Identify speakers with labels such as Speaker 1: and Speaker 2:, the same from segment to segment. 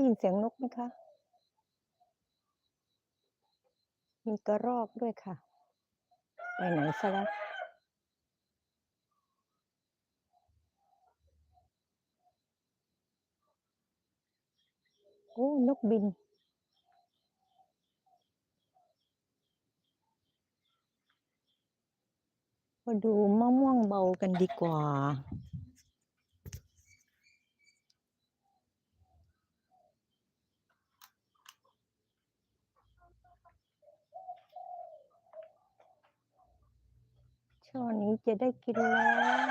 Speaker 1: ได้ยินเสียงนกไหมคะ?มีกระรอกด้วยค่ะ ไปไหนเสียแล้วโอ้นกบิน มาดูมะม่วงเบากันดีกว่า ช่อนี้จะได้กินแล้ว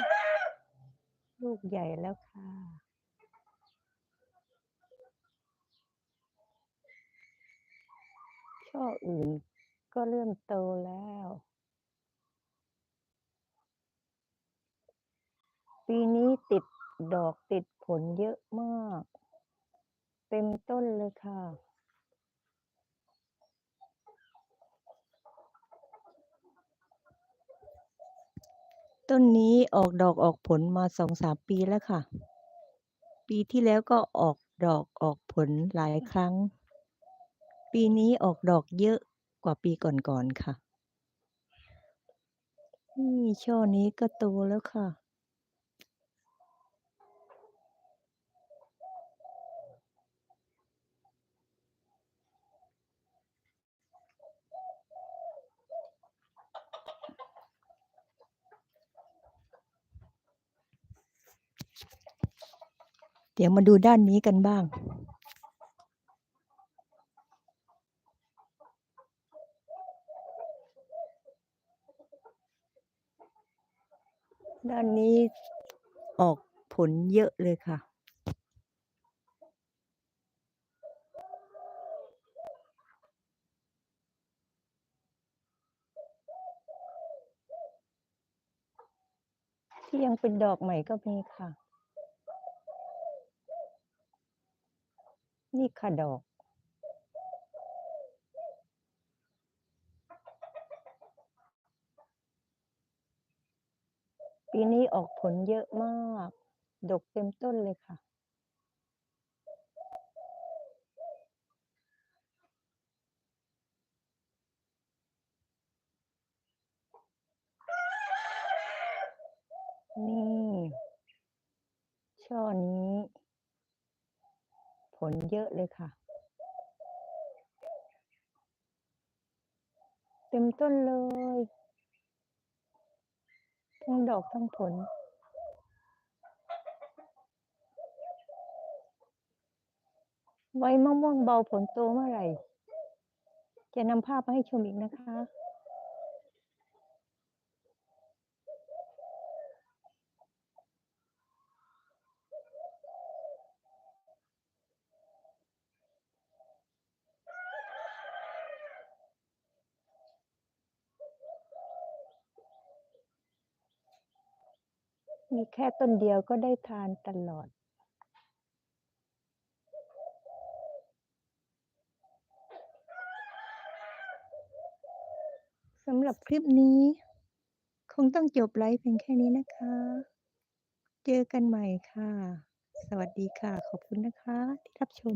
Speaker 1: ลูกใหญ่แล้วค่ะ ช่ออื่นก็เริ่มโตแล้ว ปีนี้ติดดอกติดผลเยอะมาก เต็มต้นเลยค่ะ ต้นนี้ออกดอกออกผลมาสองสามปีแล้วค่ะ ปีที่แล้วก็ออกดอกออกผลหลายครั้ง ปีนี้ออกดอกเยอะกว่าปีก่อนๆค่ะ นี่ช่อนี้ก็โตแล้วค่ะ เดี๋ยวมาดูด้านนี้กันบ้าง ด้านนี้ออกผลเยอะเลยค่ะที่ยังเป็นดอกใหม่ก็มีค่ะ นี่ค่ะดอก ปีนี้ออกผลเยอะมาก ดกเต็มต้นเลยค่ะ นี่ ช่อนี้ ผ ลเยอะเลยค่ะ เต็มต้นเลย ทั้งดอกทั้งผล ไว้มะม่วงเบาผลโตเมื่อไหร่ จะนำภาพมาให้ชมอีกนะคะ มีแค่ต้นเดียวก็ได้ทานตลอด สำหรับคลิปนี้ คงต้องจบไลฟ์เพียงแค่นี้นะคะ เจอกันใหม่ค่ะ สวัสดีค่ะ ขอบคุณนะคะที่รับชม